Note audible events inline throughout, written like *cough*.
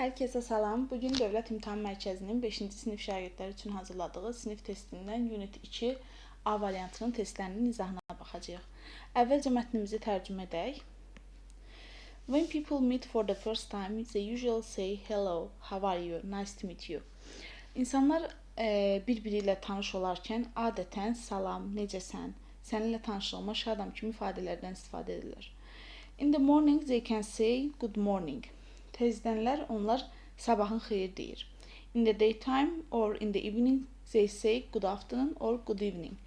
Hər kəsə salam. Bu gün Dövlət İmtahan Mərkəzinin 5-ci sinif şagirdləri üçün hazırladığı sinif testindən Unit 2 A variantının testlərinin izahına baxacağıq. Əvvəlcə mətnimizi tərcümə edək. When people meet for the first time, they usually say hello, how are you, nice to meet you. İnsanlar e, bir-biri ilə tanış olarkən adətən salam, necəsən, səninlə tanışlığıma şadam kimi ifadələrdən istifadə edirlər. In the morning they can say good morning. Tezdənlər onlar sabahın xeyir deyir. In the daytime or in the evening they say good afternoon or good evening.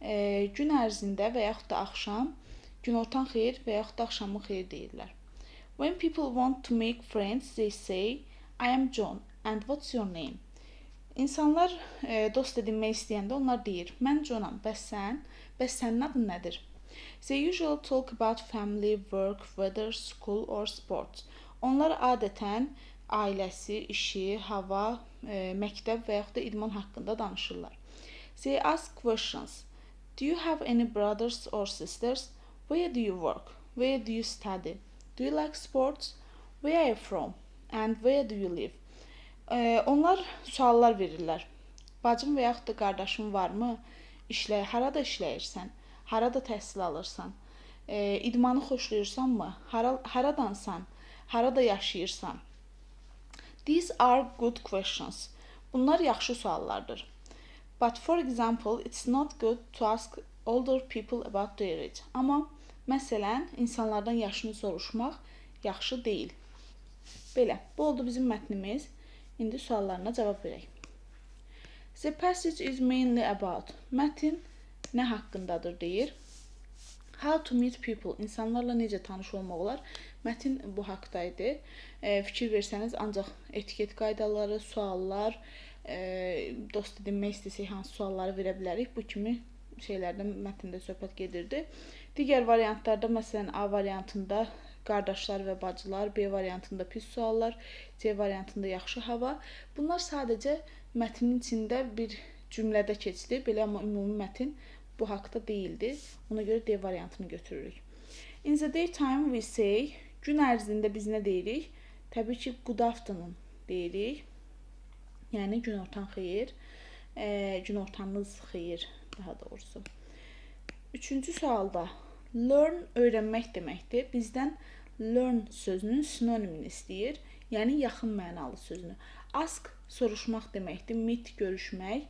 E, gün ərzində və yaxud da axşam günortan xeyir və yaxud da axşamın xeyir deyirlər. When people want to make friends, they say I am John and what's your name? İnsanlar e, dost edinmək istəyəndə onlar deyir: "Mən Jonam, bəs sən? Bəs sənin adın nədir?" They usually talk about family, work, weather, school or sports. Onlar adətən ailəsi, işi, hava, e, məktəb və yaxud da idman haqqında danışırlar. They ask questions. Do you have any brothers or sisters? Where do you work? Where do you study? Do you like sports? Where are you from? And where do you live? E, onlar suallar verirlər. Bacım və yaxud da qardaşın varmı? İşlə, harada işləyirsən? Harada təhsil alırsan? E, idmanı xoşlayırsanmı? Hara, haradansan? Harada yaşayırsan? These are good questions. Bunlar yaxşı suallardır. But for example, it's not good to ask older people about their age. Amma məsələn, insanlardan yaşını soruşmaq yaxşı deyil. Belə, bu oldu bizim mətnimiz. İndi suallarına cavab verək. The passage is mainly about. Mətn nə haqqındadır deyir. How to meet people, insanlarla necə tanış olmaq olar? Mətin bu haqqda idi. E, fikir versəniz, ancaq etiket qaydaları, suallar, e, dost edinmək istəsək hansı sualları verə bilərik? Bu kimi şeylərdən mətndə söhbət gedirdi. Digər variantlarda, məsələn, A variantında qardaşlar və bacılar, B variantında pis suallar, C variantında yaxşı hava. Bunlar sadəcə mətnin içində bir cümlədə keçdi. Belə amma ümumi mətn bu haqda deyildi. Ona görə D variantını götürürük. In the daytime we say gün ərzində biz nə deyirik? Təbii ki, good afternoon deyirik. Yəni günortan xeyir. E, günortanınız xeyir daha doğrusu. Üçüncü sualda learn öyrənmək deməkdir. Bizdən learn sözünün sinonimini istəyir. Yəni yaxın mənalı sözünü. Ask soruşmaq deməkdir. Meet görüşmək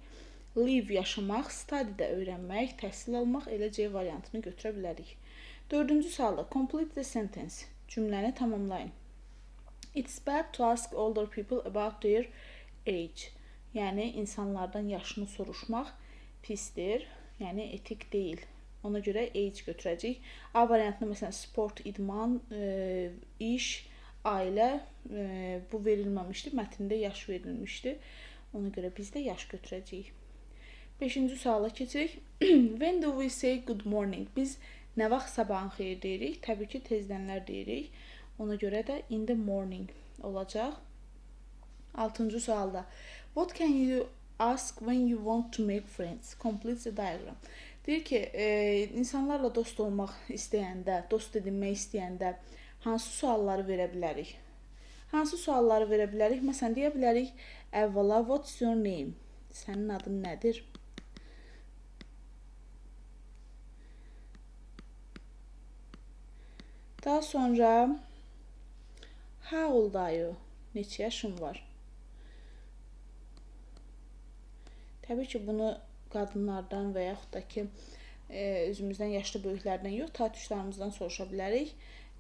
live yaşamaq, study də öyrənmək, təhsil almaq elə C variantını götürə bilərik. Dördüncü sualda complete the sentence. Cümləni tamamlayın. It's bad to ask older people about their age. Yəni insanlardan yaşını soruşmaq pisdir. Yəni etik deyil. Ona görə age götürəcəyik. A variantında məsələn sport, idman, e, iş, ailə e, bu verilməmişdi. Mətndə yaş verilmişdi. Ona görə biz də yaş götürəcəyik. Beşinci suala keçirik. *clears throat* When do we say good morning? Biz nə vaxt sabahın xeyir deyirik? Təbii ki, tezdənlər deyirik. Ona görə də in the morning olacaq. Altıncı sualda What can you ask when you want to make friends? Complete the diagram. Deyir ki, e, insanlarla dost olmaq istəyəndə, dost edinmək istəyəndə hansı sualları verə bilərik? Hansı sualları verə bilərik? Məsələn, deyə bilərik, əvvəla what's your name? Sənin adın nədir? Daha sonra how old are you? Neçə yaşın var? Təbii ki, bunu qadınlardan və yaxud da ki, e, özümüzdən yaşlı böyüklərdən yox, taytuşlarımızdan soruşa bilərik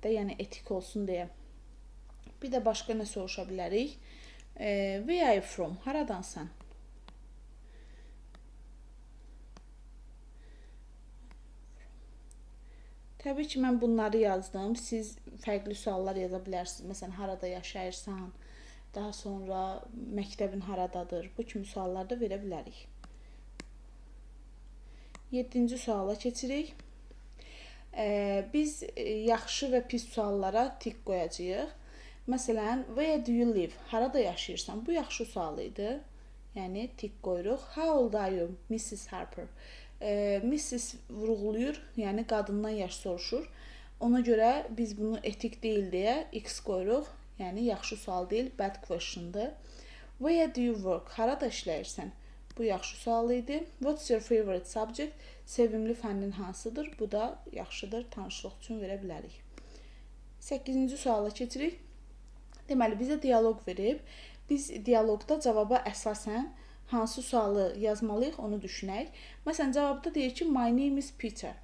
də, yəni etik olsun deyə. Bir də başqa nə soruşa bilərik? E, where are you from? Haradansan? Təbii ki, mən bunları yazdım. Siz fərqli suallar yaza bilərsiniz. Məsələn, harada yaşayırsan, daha sonra məktəbin haradadır. Bu kimi suallar da verə bilərik. 7-ci suala keçirik. Biz yaxşı və pis suallara tik qoyacağıq. Məsələn, where do you live? Harada yaşayırsan? Bu yaxşı sual idi. Yəni tik qoyuruq. How old are you, Mrs. Harper? E, Mrs vurğulayır, yəni qadından yaş soruşur. Ona görə biz bunu etik deyil deyə x qoyuruq. Yəni yaxşı sual deyil, bad questiondur. Where do you work? Harada işləyirsən? Bu yaxşı sual idi. What's your favorite subject? Sevimli fənnin hansıdır? Bu da yaxşıdır, tanışlıq üçün verə bilərik. 8-ci suala keçirik. Deməli, bizə dialoq verib. Biz dialoqda cavaba əsasən hansı sualı yazmalıyıq, onu düşünək. Məsələn, cavabda deyir ki, my name is Peter.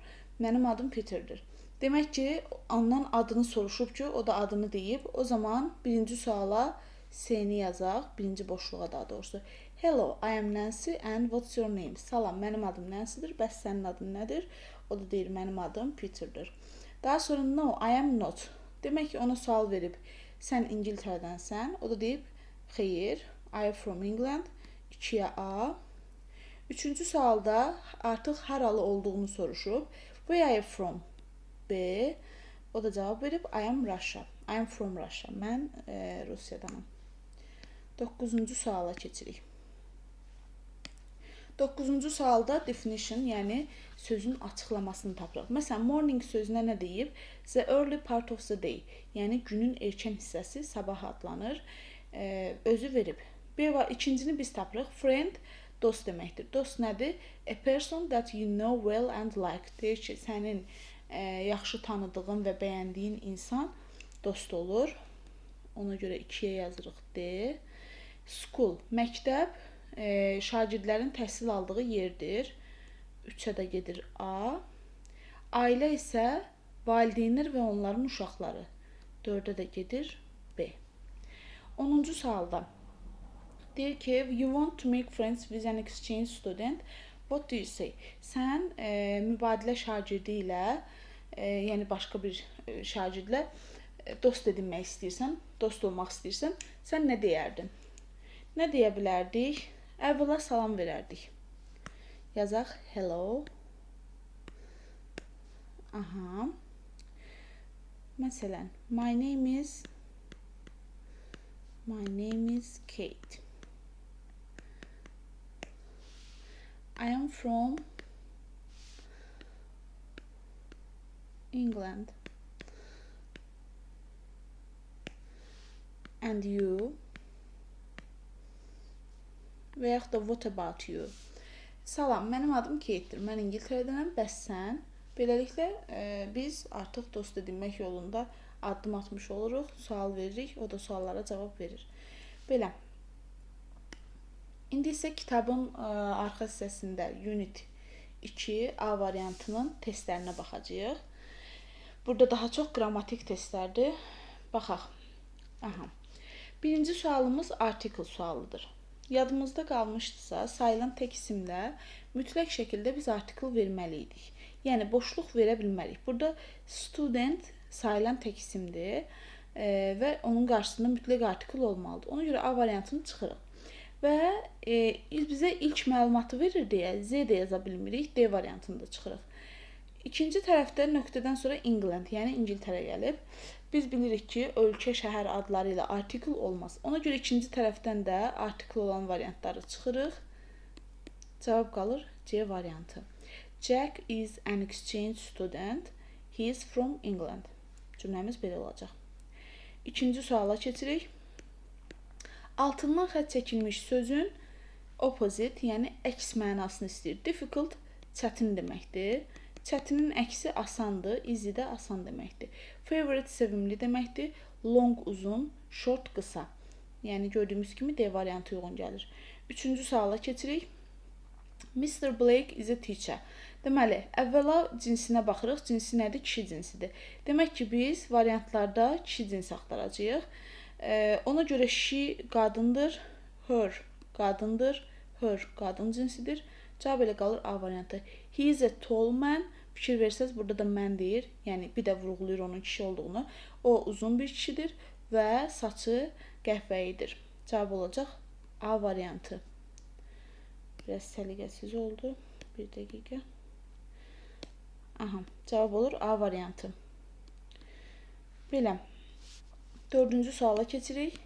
Mənim adım Peterdir. Demək ki, ondan adını soruşub ki, o da adını deyib. O zaman birinci suala S-ni yazaq, birinci boşluğa daha doğrusu. Hello, I am Nancy and what's your name? Salam, mənim adım Nancydir. Bəs sənin adın nədir? O da deyir, mənim adım Peterdir. Daha sonra no, I am not. Demək ki, ona sual verib. Sən İngiltərədənsən? O da deyib, xeyr, I am from England. 2-yə A. Üçüncü sualda artıq haralı olduğunu soruşub. Where are you from? B. O da cavab verib I am Russia. I am from Russia. Mən e, Rusiyadanam. 9-cu suala keçirik. 9-cu sualda definition, yəni sözün açıqlamasını tapırıq. Məsələn, morning sözünə nə deyib? The early part of the day, yəni günün erkən hissəsi sabah adlanır. E, özü verib. Bir var, ikincini biz tapırıq. Friend dost deməkdir. Dost nədir? A person that you know well and like. Deyir ki, sənin e, yaxşı tanıdığın və bəyəndiyin insan dost olur. Ona görə 2-yə yazırıq D. School, məktəb e, şagirdlərin təhsil aldığı yerdir. 3-ə də gedir A. Ailə isə valideynlər və onların uşaqları. 4-ə də gedir B. 10-cu sualda deyir ki, you want to make friends with an exchange student. What do you say? Sən e, mübadilə şagirdi ilə, e, yəni başqa bir e, şagirdlə e, dost edinmək istəyirsən, dost olmaq istəyirsən, sən nə deyərdin? Nə deyə bilərdik? Əvvəla salam verərdik. Yazaq hello. Aha. Məsələn, my name is My name is Kate. I am from England. And you? Və yaxud da what about you? Salam, mənim adım Kate-dir. Mən İngiltərədənəm, bəs sən? Beləliklə e, biz artıq dost edinmək yolunda addım atmış oluruq, sual veririk, o da suallara cavab verir. Belə. İndi isə kitabın e, arxa hissəsində Unit 2 A variantının testlərinə baxacağıq. Burada daha çox qrammatik testlərdir. Baxaq. Aha. Birinci sualımız article sualıdır. Yadımızda qalmışdısa, sayılan tək isimlə mütləq şəkildə biz article verməli idik. Yəni boşluq verə bilmərik. Burada student sayılan tək isimdir e, və onun qarşısında mütləq artikel olmalıdır. Ona görə A variantını çıxırıq. Və e, bizə ilk məlumatı verir deyə Z də yaza bilmirik, D variantını da çıxırıq. İkinci tərəfdə nöqtədən sonra England, yəni İngiltərə gəlib. Biz bilirik ki, ölkə, şəhər adları ilə artikel olmaz. Ona görə ikinci tərəfdən də artikel olan variantları çıxırıq. Cavab qalır C variantı. Jack is an exchange student. He is from England. Cümləmiz belə olacaq. İkinci suala keçirik. Altından xətt çəkilmiş sözün opposite, yəni əks mənasını istəyir. Difficult çətin deməkdir. Çətinin əksi asandır, easy də asan deməkdir. Favorite sevimli deməkdir. Long uzun, short qısa. Yəni gördüyümüz kimi D variantı uyğun gəlir. Üçüncü suala keçirik. Mr. Blake is a teacher. Deməli, əvvəla cinsinə baxırıq. Cinsi nədir? Kişi cinsidir. Demək ki, biz variantlarda kişi cinsi axtaracağıq. E, ona görə she qadındır, her qadındır, her qadın cinsidir. Cavab elə qalır A variantı. He is a tall man. Fikir versəz burada da mən deyir. Yəni bir də vurğulayır onun kişi olduğunu. O uzun bir kişidir və saçı qəhvəyidir. Cavab olacaq A variantı. Biraz səliqəsiz oldu. Bir dəqiqə. Aha, cavab olur A variantı. Belə. Dördüncü suala keçirik.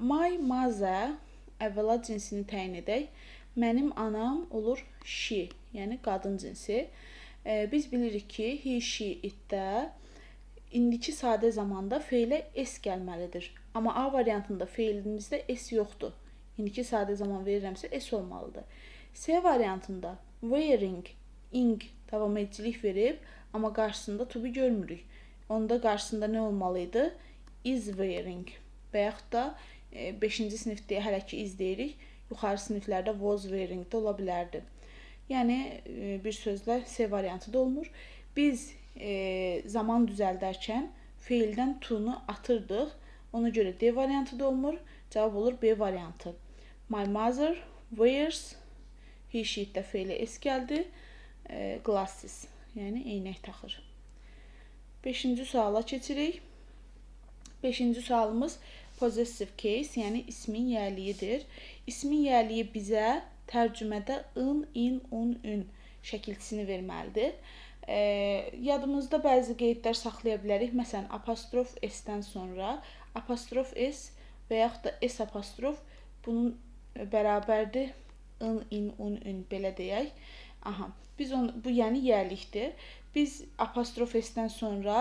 My mother əvvəla cinsini təyin edək. Mənim anam olur she, yəni qadın cinsi. E, biz bilirik ki, he, she, it-də indiki sadə zamanda feilə s gəlməlidir. Amma A variantında feilimizdə s yoxdur. İndiki sadə zaman verirəmsə s olmalıdır. C variantında wearing, ing davam edicilik verib, amma qarşısında to be görmürük. Onda qarşısında nə olmalı idi? Is wearing və yaxud da 5-ci e, sinifdə hələ ki is deyirik. Yuxarı siniflərdə was wearing də ola bilərdi. Yəni e, bir sözlə C variantı da olmur. Biz e, zaman düzəldərkən feildən to-nu atırdıq. Ona görə D variantı da olmur. Cavab olur B variantı. My mother wears he sheet-də feili s gəldi. E, glasses, yəni eynək taxır. 5-ci suala keçirik. 5-ci sualımız possessive case, yəni ismin yərliyidir. İsmin yərliyi bizə tərcümədə ın, in, un, ün şəkilçisini verməlidir. E, yadımızda bəzi qeydlər saxlaya bilərik. Məsələn, apostrof s-dən sonra apostrof s və yaxud da s apostrof bunun bərabərdir ın, in, un, ün belə deyək. Aha. Biz onu bu yəni yərlikdir. Biz apostrof s-dən sonra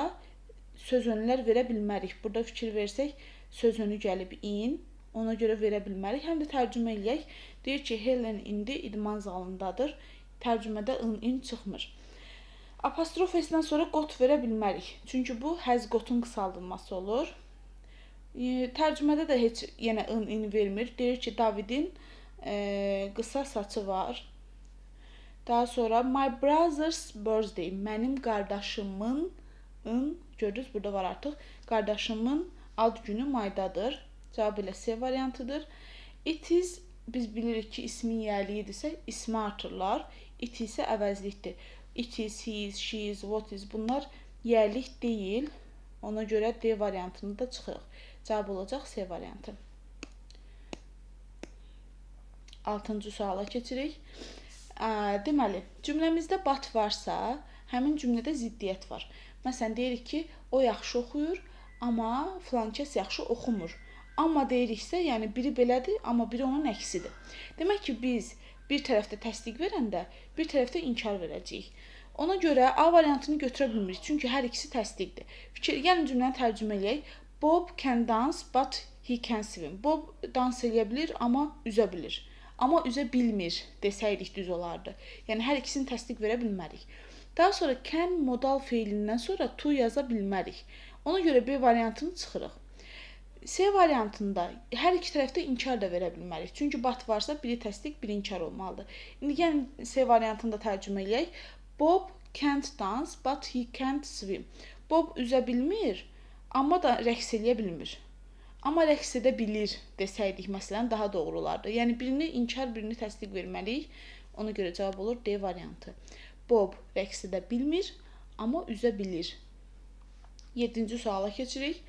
söz önlər verə bilmərik. Burada fikir versək, söz önü gəlib in, ona görə verə bilmərik. Həm də tərcümə eləyək. Deyir ki, Helen indi idman zalındadır. Tərcümədə ın in çıxmır. Apostrof s-dən sonra qot verə bilmərik. Çünki bu həz qotun qısaldılması olur. E, tərcümədə də heç yenə ın in vermir. Deyir ki, Davidin e, qısa saçı var. Daha sonra my brother's birthday, mənim qardaşımın ın görürüz burada var artıq. Qardaşımın ad günü maydadır. Cavab elə C variantıdır. It is biz bilirik ki, ismin yərliyidirsə, ismi artırlar. It isə əvəzlikdir. It is, he is, she is, what is bunlar yərlik deyil. Ona görə D variantını da çıxırıq. Cavab olacaq C variantı. 6-cı suala keçirik. Deməli, cümləmizdə bat varsa, həmin cümlədə ziddiyyət var. Məsələn, deyirik ki, o yaxşı oxuyur, amma filan kəs yaxşı oxumur. Amma deyiriksə, yəni biri belədir, amma biri onun əksidir. Demək ki, biz bir tərəfdə təsdiq verəndə, bir tərəfdə inkar verəcəyik. Ona görə A variantını götürə bilmirik, çünki hər ikisi təsdiqdir. Fikir, yəni cümləni tərcümə eləyək. Bob can dance, but he can swim. Bob dans edə bilir, amma üzə bilir. Amma üzə bilmir desəydik düz olardı. Yəni hər ikisini təsdiq verə bilmərik. Daha sonra can modal feilindən sonra to yaza bilmərik. Ona görə B variantını çıxırıq. C variantında hər iki tərəfdə inkar da verə bilmərik. Çünki bat varsa biri təsdiq, biri inkar olmalıdır. İndi gəlin C variantını da tərcümə eləyək. Bob can't dance, but he can't swim. Bob üzə bilmir, amma da rəqs eləyə bilmir. Amma rəqs edə bilir desəydik məsələn daha doğru olardı. Yəni birini inkar, birini təsdiq verməliyik. Ona görə cavab olur D variantı. Bob rəqs edə bilmir, amma üzə bilir. 7-ci suala keçirik.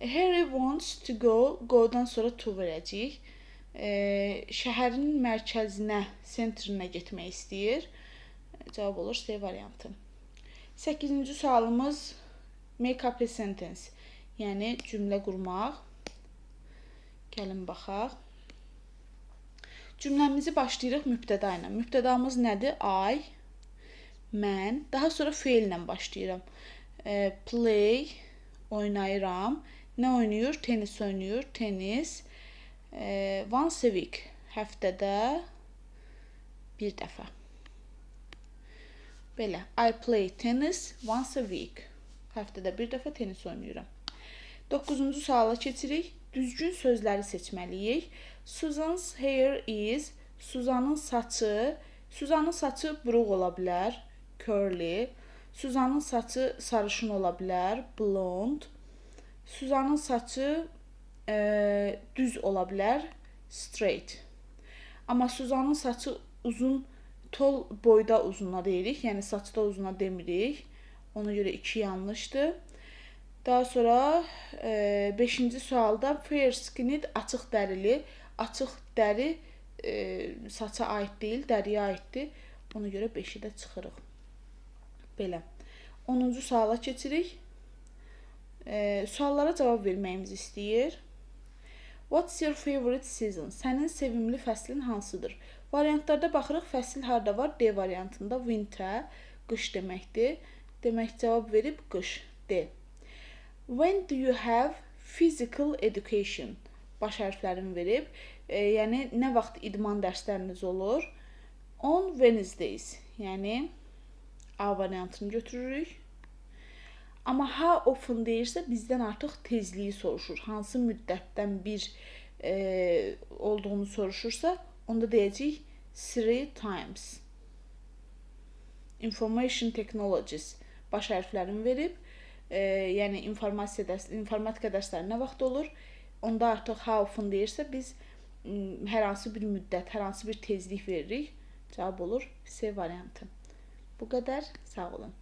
Harry wants to go, go-dan sonra to verəcəyik. E, şəhərin mərkəzinə, sentrinə getmək istəyir. Cavab olur C variantı. 8-ci sualımız make up a sentence. Yəni cümlə qurmaq. Gəlin baxaq. Cümləmizi başlayırıq mübtəda ilə. Mübtədamız nədir? I, mən. Daha sonra feillə başlayıram. E, play, oynayıram. Nə oynayır? Tenis oynayır. Tenis. E, once a week. Həftədə bir dəfə. Belə. I play tennis once a week. Həftədə bir dəfə tenis oynayıram. 9-cu suala keçirik. Düzgün sözləri seçməliyik. Susan's hair is Suzanın saçı Suzanın saçı buruq ola bilər, curly. Suzanın saçı sarışın ola bilər, blond. Suzanın saçı e, düz ola bilər, straight. Amma Suzanın saçı uzun, tol boyda uzuna deyirik, yəni saçda uzuna demirik. Ona görə 2 yanlışdır. Daha sonra 5-ci e, sualda fair skinned açıq dərili, açıq dəri e, saça aid deyil, dəriyə aiddir. Ona görə 5-i də çıxırıq. Belə. 10-cu suala keçirik. E, suallara cavab verməyimizi istəyir. What's your favorite season? Sənin sevimli fəslin hansıdır? Variantlarda baxırıq, fəsil harda var? D variantında winter, qış deməkdir. Demək cavab verib qış. D. When do you have physical education? Baş hərflərini verib. E, yəni nə vaxt idman dərsləriniz olur? On Wednesdays. Yəni A variantını götürürük. Amma how often deyirsə bizdən artıq tezliyi soruşur. Hansı müddətdən bir e, olduğunu soruşursa, onda deyəcəyik three times. Information technologies baş hərflərini verib, e, yəni informasiya dərs, informatika dərsləri nə vaxt olur? Onda artıq how often deyirsə biz hər hansı bir müddət, hər hansı bir tezlik veririk. Cavab olur C variantı. Bu qədər. Sağ olun.